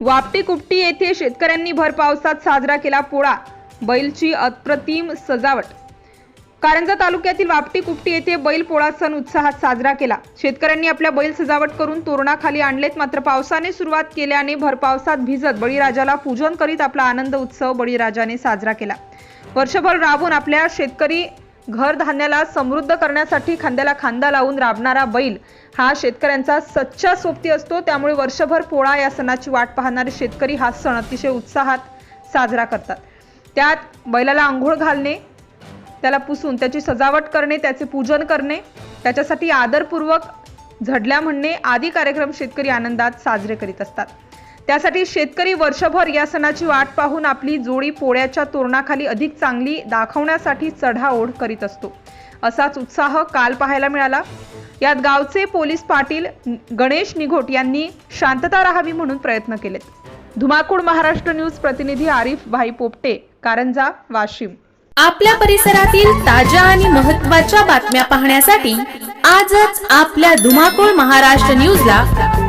वापटी कुपटी येथे शेतकऱ्यांनी भर पावसात साजरा केला पोळा. बैलची अप्रतिम सजावट. कारंजा तालुक्यातील वापटी कुपटी येथे बैल पोळा सण उत्साहात साजरा केला. शेतकऱ्यांनी आपल्या बैल सजावट करून तोरणाखाली आणलेत. मात्र पावसाने सुरुवात केल्याने भर पावसात भिजत बळीराजाला पूजन करीत आपला आनंद उत्सव बळीराजाने साजरा केला. वर्षभर राबून आपल्या शेतकरी घर धान्याला समृद्ध करण्यासाठी खांद्याला खांदा लावून राबणारा बैल हा शेतकऱ्यांचा सच्चा सोबती असतो. त्यामुळे वर्षभर पोळा या सणाची वाट पाहणारे शेतकरी हा सण अतिशय उत्साहात साजरा करतात. त्यात बैलाला आंघोळ घालणे त्याला पुसून त्याची सजावट करणे त्याचे पूजन करणे त्याच्यासाठी आदरपूर्वक झडल्या म्हणणे आदी कार्यक्रम शेतकरी आनंदात साजरे करीत असतात. त्यासाठी शेतकरी वर्षभर या सणाची वाट पाहून आपली जोडी पोळ्याच्या तोरणाखाली अधिक चांगली दाखवण्यासाठी चढाओढ करीत असतो. असाच उत्साह काल पाहायला मिळाला. यात गावचे पोलीस पाटील गणेश निघोट यांनी शांतता राहावी म्हणून प्रयत्न केलेत. धुमाकूळ महाराष्ट्र न्यूज प्रतिनिधी आरिफ भाई पोपटे कारंजा वाशिम. आपल्या परिसरातील ताज्या आणि महत्त्वाच्या बातम्या पाहण्यासाठी आजच आपल्या धुमाकूळ महाराष्ट्र न्यूजला